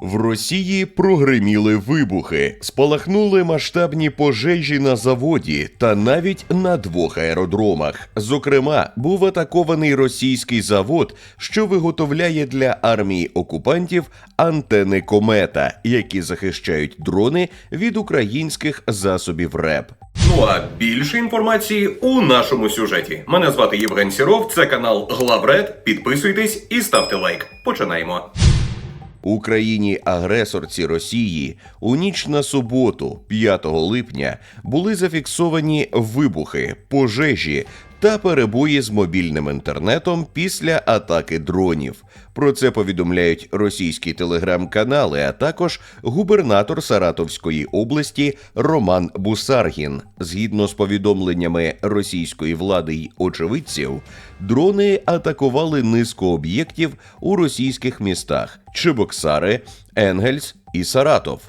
В Росії прогриміли вибухи, спалахнули масштабні пожежі на заводі та навіть на двох аеродромах. Зокрема, був атакований російський завод, що виготовляє для армії окупантів антени комета, які захищають дрони від українських засобів РЕП. Ну а більше інформації у нашому сюжеті. Мене звати Євген Сіров, це канал Главред. Підписуйтесь і ставте лайк. Починаємо. Україні-агресорці Росії у ніч на суботу, 5 липня, були зафіксовані вибухи, пожежі та перебої з мобільним інтернетом після атаки дронів. Про це повідомляють російські телеграм-канали, а також губернатор Саратовської області Роман Бусаргін. Згідно з повідомленнями російської влади й очевидців, дрони атакували низку об'єктів у російських містах Чебоксари, Енгельс і Саратов.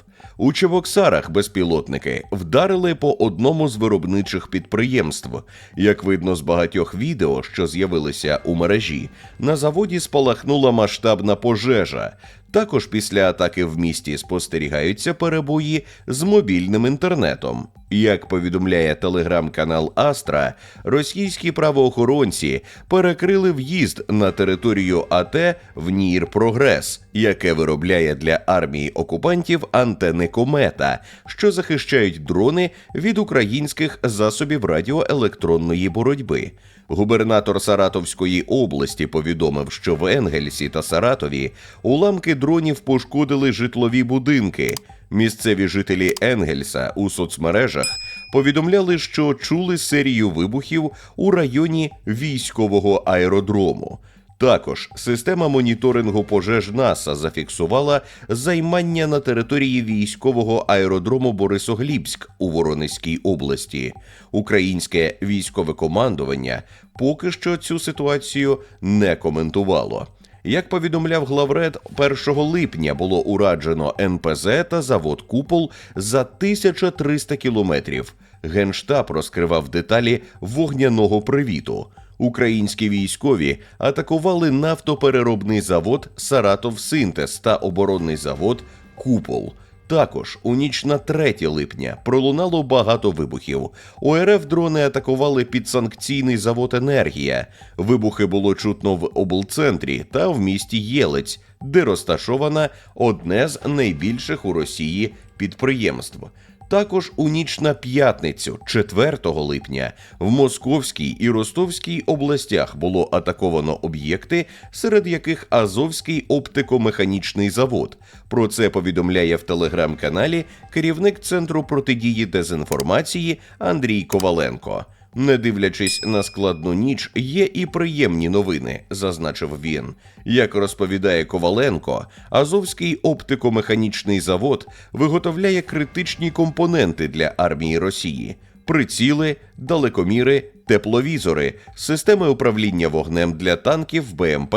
У Чебоксарах безпілотники вдарили по одному з виробничих підприємств. Як видно з багатьох відео, що з'явилися у мережі, на заводі спалахнула масштабна пожежа. Також після атаки в місті спостерігаються перебої з мобільним інтернетом. Як повідомляє телеграм-канал Астра, російські правоохоронці перекрили в'їзд на територію АТ в Нір Прогрес, яке виробляє для армії окупантів антени комета, що захищають дрони від українських засобів радіоелектронної боротьби. Губернатор Саратовської області повідомив, що в Енгельсі та Саратові уламки дронів пошкодили житлові будинки. Місцеві жителі Енгельса у соцмережах повідомляли, що чули серію вибухів у районі військового аеродрому. Також система моніторингу пожеж НАСА зафіксувала займання на території військового аеродрому Борисоглібськ у Воронезькій області. Українське військове командування поки що цю ситуацію не коментувало. Як повідомляв главред, 1 липня було ураджено НПЗ та завод Купол за 1300 кілометрів. Генштаб розкривав деталі вогняного привіту. Українські військові атакували нафтопереробний завод Саратов Синтез та оборонний завод Купол. Також у ніч на 3 липня пролунало багато вибухів. У РФ дрони атакували підсанкційний завод Енергія. Вибухи було чутно в облцентрі та в місті Єлець, де розташоване одне з найбільших у Росії підприємств. Також у ніч на п'ятницю, 4 липня, в Московській і Ростовській областях було атаковано об'єкти, серед яких Азовський оптико-механічний завод. Про це повідомляє в телеграм-каналі керівник центру протидії дезінформації Андрій Коваленко. Не дивлячись на складну ніч, є і приємні новини, зазначив він. Як розповідає Коваленко, Азовський оптико-механічний завод виготовляє критичні компоненти для армії Росії: приціли, далекоміри, тепловізори, системи управління вогнем для танків, БМП,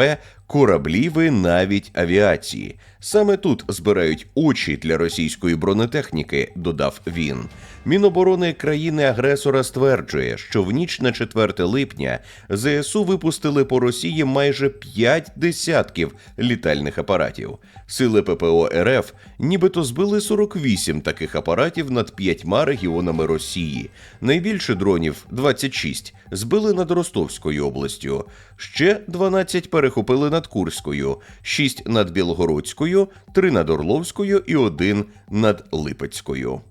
кораблів і навіть авіації. Саме тут збирають очі для російської бронетехніки, додав він. Міноборони країни-агресора стверджує, що в ніч на 4 липня ЗСУ випустили по Росії майже 5 десятків літальних апаратів. Сили ППО РФ нібито збили 48 таких апаратів над п'ятьма регіонами Росії. Найбільше дронів 26 збили над Ростовською областю. Ще 12 перехопили над Курською, 6 над Білгородською, 3 над Орловською і 1 над Липецькою.